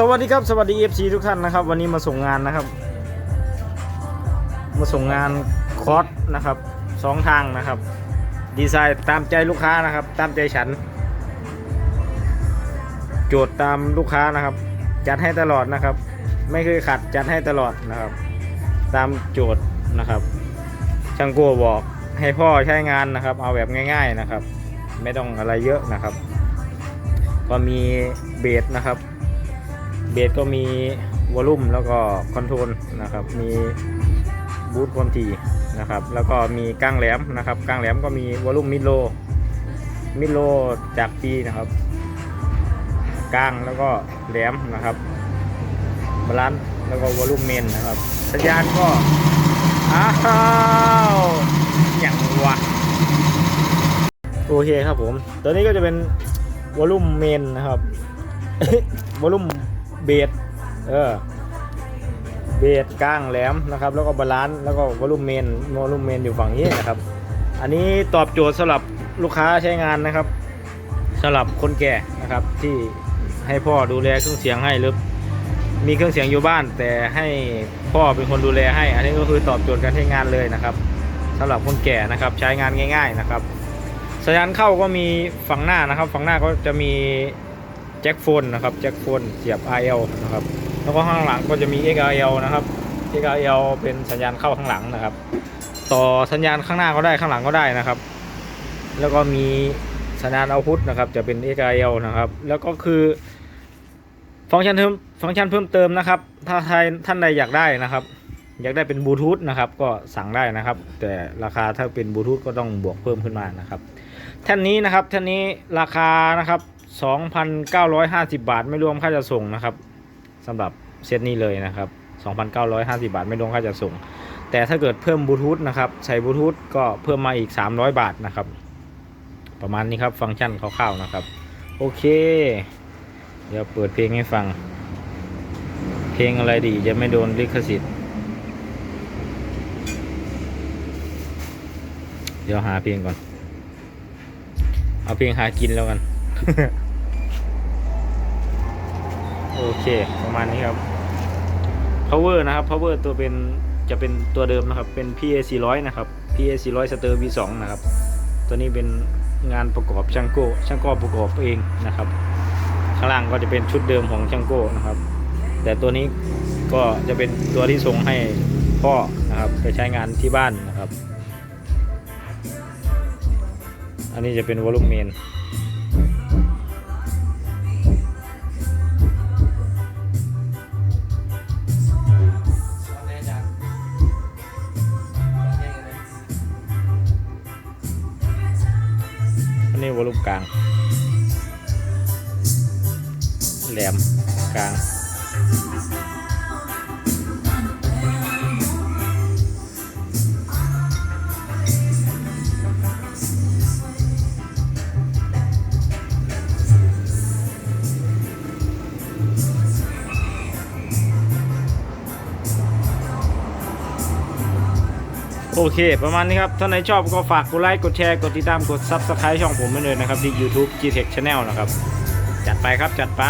สวัสดีครับสวัสดี FC ทุกท่านนะครับ วันนี้มาส่งงานนะครับ มาส่งงานคอร์สนะครับสองทางนะครับ ดีไซน์ตามใจลูกค้านะครับ ตามใจฉัน โจทย์ตามลูกค้านะครับ จัดให้ตลอดนะครับ ไม่เคยขัดจัดให้ตลอดนะครับ ตามโจทย์นะครับช่างโก้บอกให้พ่อใช้งานนะครับ เอาแบบง่าย ๆนะครับ ไม่ต้องอะไรเยอะนะครับ ก็มีเบสนะครับ เบสก็มีวอลลุ่มแล้วก็คอนโทรลนะครับ มีบูทความถี่นะครับ แล้วก็มีก้างแหลมนะครับก้างแหลมก็มีวอลลุ่มมิดโลมิดโลจากปีนะครับก้างแล้วก็แหลมนะครับบาลานซ์แล้วก็วอลลุ่มเมนนะครับ สัญญาณก็อ้าวอย่างวะโอเคครับผม ตัวนี้ก็จะเป็นวอลลุ่มเมนนะครับวอลลุ่ม เบสเออเบสก้างแหลมนะครับ แล้วก็บาลานซ์แล้วก็วอลุ่มเมนวอลุ่มเมนอยู่ฝั่งนี้นะครับ อันนี้ตอบโจทย์สำหรับลูกค้าใช้งานนะครับสำหรับคนแก่นะครับที่ให้พ่อดูแลเครื่องเสียงให้หรือมีเครื่องเสียงอยู่บ้าน แต่ให้พ่อเป็นคนดูแลให้ อันนี้ก็คือตอบโจทย์การใช้งานเลยนะครับสำหรับคนแก่นะครับใช้งานง่าย ๆนะครับสัญญาณเข้าก็มีฝั่งหน้านะครับ ฝั่งหน้าก็จะมี แจ็คโฟนนะครับแจ็คโฟนเสียบ RL นะครับแล้วก็ข้างหลังก็จะมี XRL นะครับ XRL เป็นสัญญาณเข้าข้างหลังนะครับ ต่อสัญญาณข้างหน้าก็ได้ข้างหลังก็ได้นะครับ แล้วก็มีสัญญาณเอาพุทนะครับ จะเป็น XRL นะครับ แล้วก็คือ ฟังก์ชันเพิ่มฟังก์ชันเพิ่มเติมนะครับ ถ้าท่านท่านใดอยากได้นะครับ อยากได้เป็นบลูทูธนะครับ ก็สั่งได้นะครับ แต่ราคาถ้าเป็นบลูทูธก็ต้องบวกเพิ่มขึ้นมานะครับ แท่นนี้นะครับแท่นนี้ราคานะครับ 2,950 บาทไม่รวมค่าจะส่งนะครับสำหรับเซตนี้เลยนะครับ2,950 บาทไม่รวมค่าจะส่ง แต่ถ้าเกิดเพิ่มบลูทูธนะครับใช้บลูทูธก็เพิ่มมาอีก 300 บาทนะครับ ประมาณนี้ครับฟังก์ชันคร่าวๆนะครับ โอเค เดี๋ยวเปิดเพลงให้ฟัง เพลงอะไรดีจะไม่โดนลิขสิทธิ์เดี๋ยวหาเพลงก่อน เอาเพลงหากินแล้วกัน โอ เคประมาณนี้ครับ power นะครับ power ตัวเป็นจะเป็นตัวเดิมนะครับ เป็น PA 400นะครับ PA 400 Stir V2 นะครับ ตัวนี้เป็นงานประกอบช่างโก้ช่างโก้ประกอบเองนะครับ ข้างล่างก็จะเป็นชุดเดิมของช่างโก้นะครับ แต่ตัวนี้ก็จะเป็นตัวที่ส่งให้พ่อนะครับไปใช้งานที่บ้านนะครับ อันนี้จะเป็นวอลลุ่มเมน วอลุ่มกลาง แหลมกลาง โอเค ประมาณนี้ครับ ถ้าไหนชอบก็ฝากกดไลค์ กดแชร์ กดติดตาม กด Subscribe ช่องผมไปเลยนะครับที่ YouTube Gtech Channel นะครับ จัดไปครับ จัดไป